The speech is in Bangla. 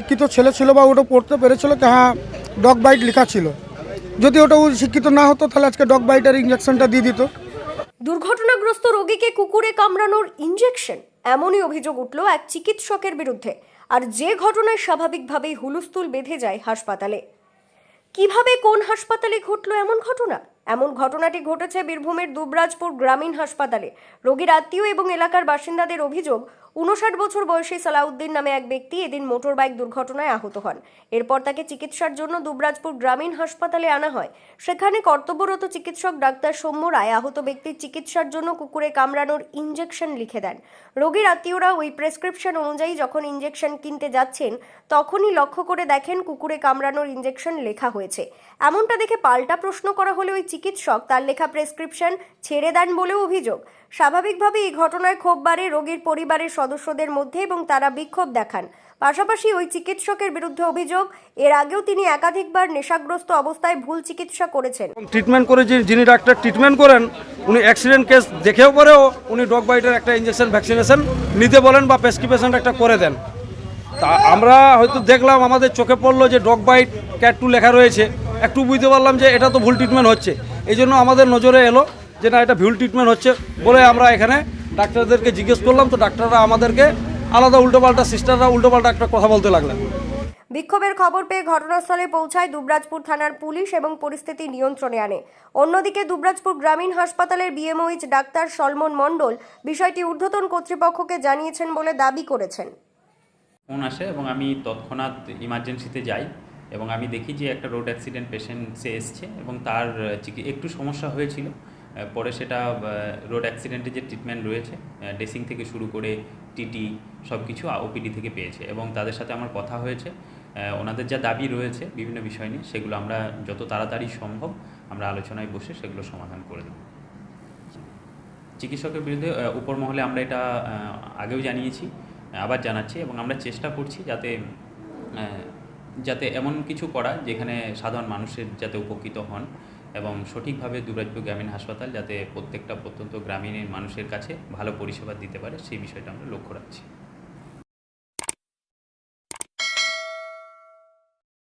শিক্ষিত ছেলে ছিল বা ওটা পড়তে পেরেছিল কি হ্যাঁ ডগ বাইট লেখা ছিল। যদি ওটা শিক্ষিত না হতো, তাহলে আজকে ডগ বাইটের ইঞ্জেকশনটা দিয়ে দিত। দুর্ঘটনাগ্রস্ত রোগীকে কুকুরে কামড়ানোর ইঞ্জেকশন এমনই অভিযোগ উঠল এক চিকিৎসকের বিরুদ্ধে। আর যে ঘটনায় স্বাভাবিকভাবেই হুলুস্থুল বেঁধে যায় হাসপাতালে। কীভাবে কোন হাসপাতালে ঘটলো এমন ঘটনা? এমন ঘটনাটি ঘটেছে বীরভূমের দুবরাজপুর গ্রামীণ হাসপাতালে। রোগীর আত্মীয় এবং এলাকার বাসিন্দাদের অভিযোগ উনষাট বছর বয়সী সালাউদ্দিন নামে এক ব্যক্তি এদিন মোটর বাইক দুর্ঘটনায় আহত হন। এরপর তাকে চিকিৎসার জন্য দুবরাজপুর গ্রামীণ হাসপাতালে আনা হয়। সেখানে কর্তব্যরত চিকিৎসক ডাক্তার সৌম্য রায় আহত ব্যক্তির চিকিৎসার জন্য কুকুরে কামড়ানোর ইঞ্জেকশন লিখে দেন। রোগীর আত্মীয়রা ওই প্রেসক্রিপশন অনুযায়ী যখন ইঞ্জেকশন কিনতে যাচ্ছেন, তখনই লক্ষ্য করে দেখেন কুকুরে কামড়ানোর ইঞ্জেকশন লেখা হয়েছে। এমনটা দেখে পাল্টা প্রশ্ন করা হলে ওই চিকিৎসক তার লেখা প্রেসক্রিপশন ছেড়ে দেন বলেও অভিযোগ। স্বাভাবিকভাবে এই ঘটনায় ক্ষোভ বাড়ে রোগীর পরিবারের সদস্যদের মধ্যে এবং তারা বিক্ষোভ দেখান। পাশাপাশি ওই চিকিৎসকের বিরুদ্ধে অভিযোগ, এর আগেও তিনি একাধিকবার নেশাগ্রস্ত অবস্থায় ভুল চিকিৎসা করেছেন। ট্রিটমেন্ট করে যিনি ডাক্তার ট্রিটমেন্ট করেন, উনি অ্যাক্সিডেন্ট কেস দেখেও পরেও উনি ডগ বাইটের একটা ইঞ্জেকশন ভ্যাকসিনেশন নিতে বলেন বা প্রেসক্রিপশন একটা করে দেন। তা আমরা হয়তো দেখলাম, আমাদের চোখে পড়ল যে ডগ বাইট ক্যাট টু লেখা রয়েছে। একটু বুঝতে পারলাম যে এটা তো ভুল ট্রিটমেন্ট হচ্ছে। এই জন্য আমাদের নজরে এলো যে না, এটা ভুল ট্রিটমেন্ট হচ্ছে বলে আমরা এখানে ডাক্তারদেরকে জিজ্ঞেস করলাম তো ডাক্তাররা আমাদেরকে আলাদা উল্টোপাল্টা সিস্টাররা উল্টোপাল্টা একটা কথা বলতে লাগলেন। বিক্ষোভের খবর পেয়ে ঘটনাস্থলে পৌঁছায় দুবরাজপুর থানার পুলিশ এবং পরিস্থিতি নিয়ন্ত্রণে আনে। অন্যদিকে দুবরাজপুর গ্রামীণ হাসপাতালের বিএমওইচ ডাক্তার সলমন মণ্ডল বিষয়টি ঊর্ধ্বতন কর্তৃপক্ষকে জানিয়েছেন বলে দাবি করেছেন। ফোন আসে এবং আমি তৎক্ষণাৎ ইমার্জেন্সিতে যাই এবং আমি দেখি যে একটা রোড অ্যাক্সিডেন্ট পেশেন্ট সে এসছে এবং তার একটু সমস্যা হয়েছিল। পরে সেটা রোড অ্যাক্সিডেন্টের যে ট্রিটমেন্ট রয়েছে ড্রেসিং থেকে শুরু করে টিটি সব কিছু ওপিডি থেকে পেয়েছে এবং তাদের সাথে আমার কথা হয়েছে। ওনাদের যা দাবি রয়েছে বিভিন্ন বিষয় নিয়ে, সেগুলো আমরা যত তাড়াতাড়ি সম্ভব আমরা আলোচনায় বসে সেগুলো সমাধান করে দেব। চিকিৎসকের বিরুদ্ধে উপর মহলে আমরা এটা আগেও জানিয়েছি, আবার জানাচ্ছি এবং আমরা চেষ্টা করছি যাতে যাতে এমন কিছু করা যেখানে সাধারণ মানুষের যাতে উপকৃত হন। এবং সঠিকভাবে দুরাজ্য গ্রামীণ হাসপাতাল যাতে প্রত্যেকটা প্রত্যন্ত গ্রামীণের মানুষের কাছে ভালো পরিষেবা দিতে পারে, সেই বিষয়টা আমরা লক্ষ্য রাখছি।